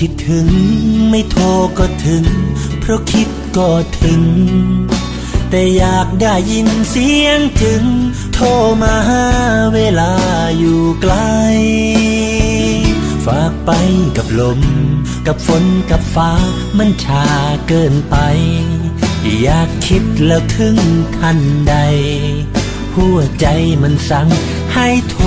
คิดถึงไม่โทรก็ถึง เพราะคิดก็ถึง แต่อยากได้ยินเสียงถึง โทรมาหาเวลาอยู่ไกล ฝากไปกับลม กับฝนกับฟ้ามันชาเกินไป อยากคิดแล้วถึงทันใด หัวใจมันสั่งให้โทร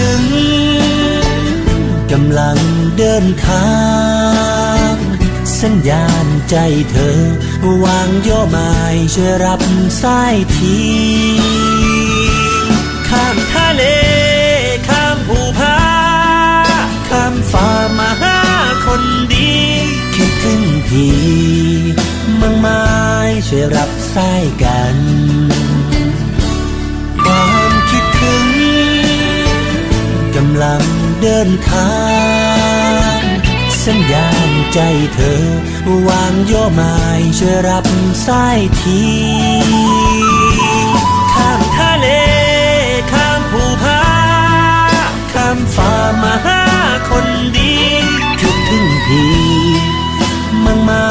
ึง กำลังเดินทาง สัญญาณใจเธอวางย่อไม้ช่วยรับสายทีข้ามทะเล ข้ามภูผาข้ามฟ้ามาหาคนดีคิดถึงพี่มังไม้ช่วยรับสายกันความคิดถึงกำลัง เดินทาง สัญญาณใจเธอ วางย่อไม้ช่วยรับสายทีข้ามทะเล ข้ามภูผาข้ามฟ้ามาหาคนดีคิดถึงพี่มังไม้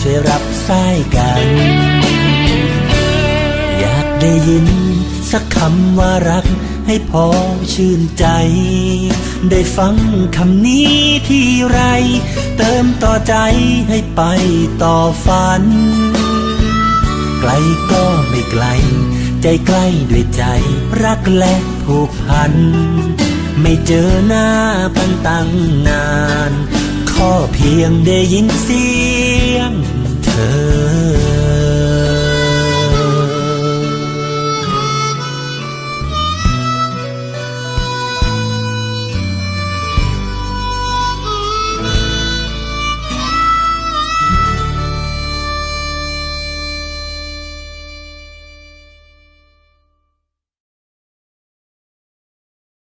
ช่วยรับสายกัน อยากได้ยินสักคำว่ารักให้พอชื่นใจ ได้ฟังคำนี้ที่ไร เติมต่อใจให้ไปต่อฝัน ไกลก็ไม่ไกล ใจใกล้ด้วยใจรักและผูกพัน ไม่เจอหน้าพันตั้งนาน ข้อเพียงได้ยินเสียงเธอ